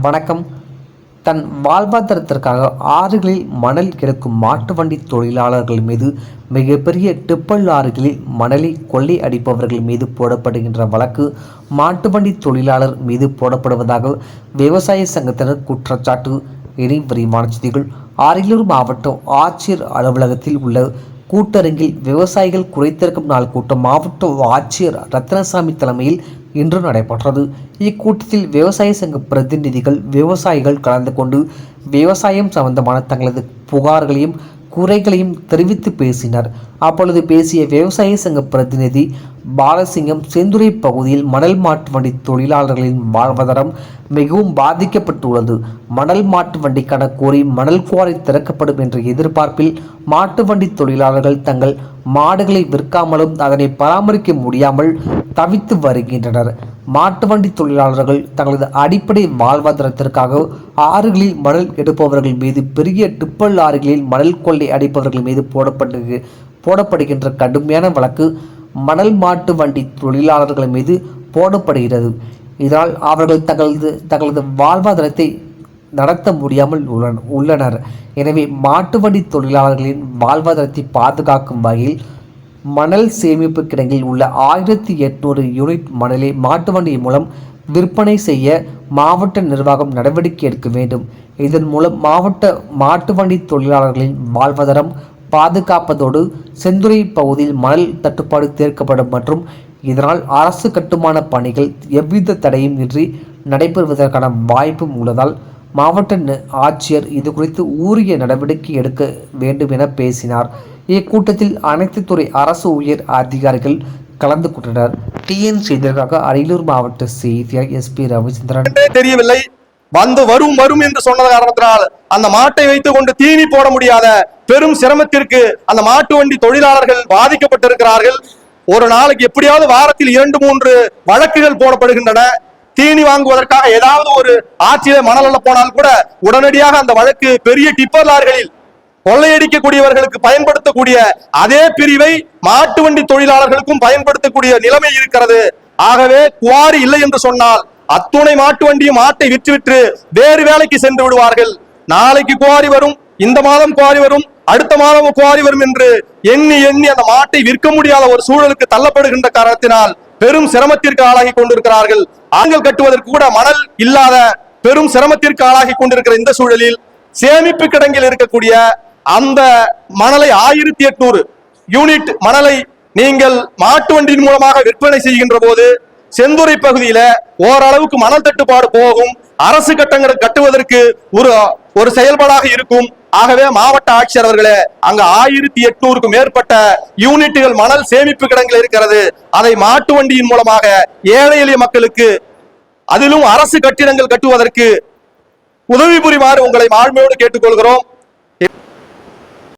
வணக்கம். தன் வாழ்வாதாரத்திற்காக ஆறுகளில் மணல் கிடக்கும் மாட்டு வண்டி தொழிலாளர்கள் மீது மிகப்பெரிய டிப்பல் லாரிகளில் மணலை கொள்ளை அடிப்பவர்கள் மீது போடப்படுகின்ற வழக்கு மாட்டு வண்டி தொழிலாளர் மீது போடப்படுவதாக விவசாய சங்கத்தினர் குற்றச்சாட்டு. இனி விரிவான செய்திகள். அரியலூர் மாவட்டம் ஆட்சியர் அலுவலகத்தில் உள்ள கூட்டரங்கில் விவசாயிகள் குறைத்திருக்கும் நாள் கூட்டம் மாவட்ட ஆட்சியர் ரத்னசாமி தலைமையில் இன்று நடைபெற்றது. இக்கூட்டத்தில் விவசாய சங்க பிரதிநிதிகள் விவசாயிகள் கலந்து கொண்டு விவசாயம் சம்பந்தமான தங்களது புகார்களையும் குறைகளையும் தெரிவித்து பேசினர். அப்பொழுது பேசிய விவசாய சங்க பிரதிநிதி பாலசிங்கம் செந்துறை பகுதியில் மணல் மாட்டு வண்டி தொழிலாளர்களின் வாழ்வாதாரம் மிகவும் பாதிக்கப்பட்டுள்ளது. மணல் மாட்டு வண்டிக்கான கோரி மணல் குவாரி திறக்கப்படும் என்ற எதிர்பார்ப்பில் மாட்டு வண்டி தொழிலாளர்கள் தங்கள் மாடுகளை விற்காமலும் அதனை பராமரிக்க முடியாமல் தவித்து வருகின்றனர். மாட்டு வண்டி தொழிலாளர்கள் தங்களது அடிப்படை வாழ்வாதாரத்திற்காக ஆறுகளில் மணல் எடுப்பவர்கள் மீது பெரிய டிப்பல் லாரிகளில் மணல் கொள்ளை அடிப்பவர்கள் மீது போடப்பட்டு போடப்படுகின்ற கடுமையான வழக்கு மணல் மாட்டு வண்டி தொழிலாளர்கள் மீது போடப்படுகிறது. இதனால் அவர்கள் தங்களது தங்களது வாழ்வாதாரத்தை நடத்த முடியாமல் உள்ளன- உள்ளனர். எனவே மாட்டு வண்டி தொழிலாளர்களின் வாழ்வாதாரத்தை பாதுகாக்கும் வகையில் மணல் சேமிப்பு கிடங்கில் உள்ள ஆயிரத்தி எட்நூறு யூனிட் மணலை மாட்டு வண்டி மூலம் விற்பனை செய்ய மாவட்ட நிர்வாகம் நடவடிக்கை எடுக்க வேண்டும். இதன் மூலம் மாவட்ட மாட்டு வண்டி தொழிலாளர்களின் வாழ்வாதாரம் பாதுகாப்பதோடு செந்துறை பகுதியில் மணல் தட்டுப்பாடு தீர்க்கப்படும் மற்றும் இதனால் அரசு கட்டுமான பணிகள் எவ்வித தடையும் இன்றி நடைபெறுவதற்கான வாய்ப்பும் உள்ளதால் மாவட்ட ஆட்சியர் இது குறித்து உரிய நடவடிக்கை எடுக்க வேண்டும் என பேசினார். இக்கூட்டத்தில் அனைத்து துறை அரசு உயர் அதிகாரிகள் கலந்து கொண்டனர். டிஎன் செய்திகளுக்காக அரியலூர் மாவட்ட செய்தியாளர் எஸ்பி ரவிச்சந்திரன். தெரியவில்லை. வந்து வரும் வரும் என்று சொன்ன காரணத்தினால் அந்த மாட்டை வைத்துக் கொண்டு தீனி போட முடியாத பெரும் சிரமத்திற்கு அந்த மாட்டு வண்டி தொழிலாளர்கள் பாதிக்கப்பட்டிருக்கிறார்கள். ஒரு நாளைக்கு எப்படியாவது வாரத்தில் இரண்டு மூன்று வழக்குகள் போடப்படுகின்றன. தீனி வாங்குவதற்காக ஏதாவது ஒரு ஆட்சியில மணல போனால் கூட உடனடியாக அந்த வழக்கு பெரிய டிப்பர் லாரிகளில் கொள்ளையடிக்கக்கூடியவர்களுக்கு பயன்படுத்தக்கூடிய அதே பிரிவை மாட்டு வண்டி தொழிலாளர்களுக்கும் பயன்படுத்தக்கூடிய நிலைமை இருக்கிறது. ஆகவே குவாரி இல்லை என்று சொன்னால் அத்துணை மாட்டு வண்டியும் மாட்டை விற்றுவிட்டு வேறு வேலைக்கு சென்று விடுவார்கள். நாளைக்கு குவாரி வரும். இந்த மாதம் குவாரி வரும் அடுத்த மாதம் குவாரி வரும் என்று எண்ணி எண்ணி அந்த மாட்டை விற்க முடியாத ஒரு சூழலுக்கு தள்ளப்படுகின்ற காரணத்தினால் பெரும் சிரமத்திற்கு ஆளாகி கொண்டிருக்கிறார்கள். ஆண்கள் கட்டுவதற்கு கூட மணல் இல்லாத பெரும் சிரமத்திற்கு ஆளாகி கொண்டிருக்கிற இந்த சூழலில் சேமிப்பு கிடங்கில் இருக்கக்கூடிய அந்த மணலை ஆயிரத்தி எட்நூறு யூனிட் மணலை நீங்கள் மாட்டு வண்டியின் மூலமாக விற்பனை செய்கின்ற போது செந்துறை பகுதியில ஓரளவுக்கு மணல் தட்டுப்பாடு போகும். அரசு கட்டங்களை கட்டுவதற்கு ஒரு ஒரு செயல்பாடாக இருக்கும். ஆகவே மாவட்ட ஆட்சியர் அவர்களே அங்க ஆயிரத்தி எட்நூறுக்கும் மேற்பட்ட யூனிட்டுகள் மணல் சேமிப்பு கிடங்கள் இருக்கிறது. அதை மாட்டு வண்டியின் மூலமாக ஏழை எளிய மக்களுக்கு அதிலும் அரசு கட்டிடங்கள் கட்டுவதற்கு உதவி புரிமாறு உங்களை மாண்போடு கேட்டுக்கொள்கிறோம்.